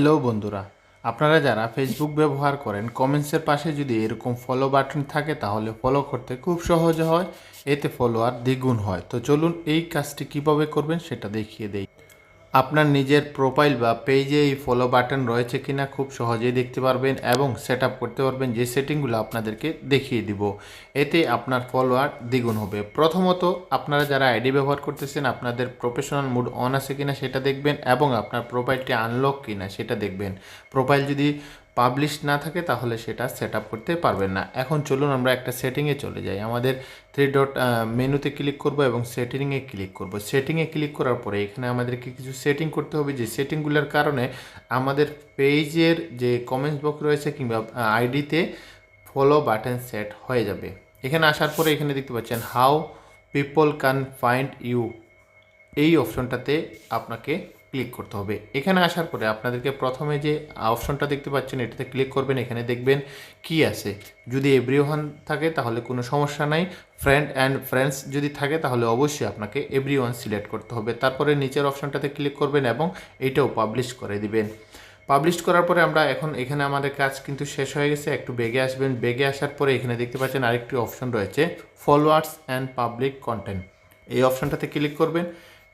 Hello বন্ধুরা, আপনারা যারা ফেসবুক ব্যবহার করেন কমেন্টসের পাশে যদি এরকম ফলো বাটন থাকে, তাহলে ফলো করতে খুব সহজ হয়, এতে ফলোয়ার দ্বিগুণ হয়। তো চলুন এই কাজটি কীভাবে করবেন, সেটা দেখিয়ে দেই। আপনার নিজের প্রোফাইল বা পেজে এই ফলো বাটন রয়েছে কিনা খুব সহজেই দেখতে পারবেন এবং সেট করতে পারবেন যে সেটিংগুলো আপনাদেরকে দেখিয়ে দিব। এতে আপনার ফলোয়ার দ্বিগুণ হবে। প্রথমত, আপনারা যারা আইডি ব্যবহার করতেছেন, আপনাদের প্রফেশনাল মুড অন আছে কিনা সেটা দেখবেন এবং আপনার প্রোফাইলটি আনলক কিনা সেটা দেখবেন। প্রোফাইল যদি পাবলিশ না থাকে, তাহলে সেটা সেট আপ করতে পারবেন না। এখন চলুন আমরা একটা সেটিংয়ে চলে যাই। আমাদের থ্রি ডট মেনুতে ক্লিক করব এবং সেটিংয়ে ক্লিক করব। সেটিংয়ে ক্লিক করার পরে এখানে আমাদেরকে কিছু সেটিং করতে হবে। যে সেটিংগুলোর কারণে আমাদের পেজের যে কমেন্টস বক্স রয়েছে কিংবা আইডিতে ফলো বাটন সেট হয়ে যাবে। এখানে আসার পরে এখানে দেখতে পাচ্ছেন how people can find you এই অপশনটাতে আপনাকে ক্লিক করতে হবে। এখানে আসার পরে আপনাদেরকে প্রথমে যে অপশনটা দেখতে পাচ্ছেন, এটাতে ক্লিক করবেন, এখানে দেখবেন কি আছে। যদি এভরিওয়ান থাকে, তাহলে কোনো সমস্যা নাই। ফ্রেন্ড অ্যান্ড ফ্রেন্ডস যদি থাকে, তাহলে অবশ্যই আপনাকে এভরিওয়ান সিলেক্ট করতে হবে। তারপরে নিচের অপশনটাতে ক্লিক করবেন এবং এটাও পাবলিশ করে দিবেন। পাবলিশ করার পরে আমরা এখন এখানে আমাদের কাজ কিন্তু শেষ হয়ে গেছে। একটু বেগে আসবেন। বেগে আসার পরে এখানে দেখতে পাচ্ছেন আরেকটি অপশন রয়েছে ফলোয়ার্স অ্যান্ড পাবলিক কন্টেন্ট এই অপশনটাতে ক্লিক করবেন।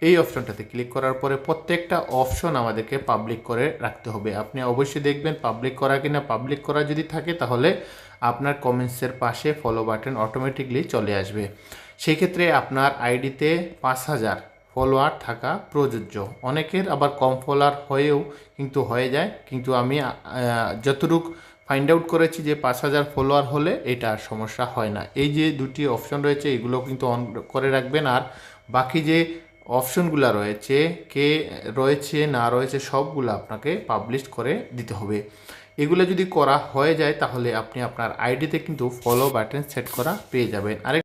এই অপশনটাতে ক্লিক করার পরে প্রত্যেকটা অপশন আমাদেরকে পাবলিক করে রাখতে হবে। আপনি অবশ্যই দেখবেন পাবলিক করা কিনা পাবলিক করা যদি থাকে তাহলে আপনার কমেন্টসের পাশে ফলো বাটন অটোমেটিকলি চলে আসবে। সেই ক্ষেত্রে আপনার আইডিতে পাঁচ হাজার ফলোয়ার থাকা প্রযোজ্য। অনেকের আবার কম ফলোয়ার হয়েও কিন্তু হয়ে যায়। কিন্তু আমি যতটুক ফাইন্ড আউট করেছি যে পাঁচ হাজার ফলোয়ার হলে এটা আর সমস্যা হয় না। এই যে দুটি অপশন রয়েছে, এগুলো কিন্তু অন করে রাখবেন। আর বাকি যে অপশনগুলো রয়েছে, কে রয়েছে, না রয়েছে, সবগুলো আপনাকে পাবলিশ করে দিতে হবে। এগুলো যদি করা হয়ে যায়, তাহলে আপনি আপনার আইডিতে কিন্তু ফলো বাটন সেট করা পেয়ে যাবেন। আরেক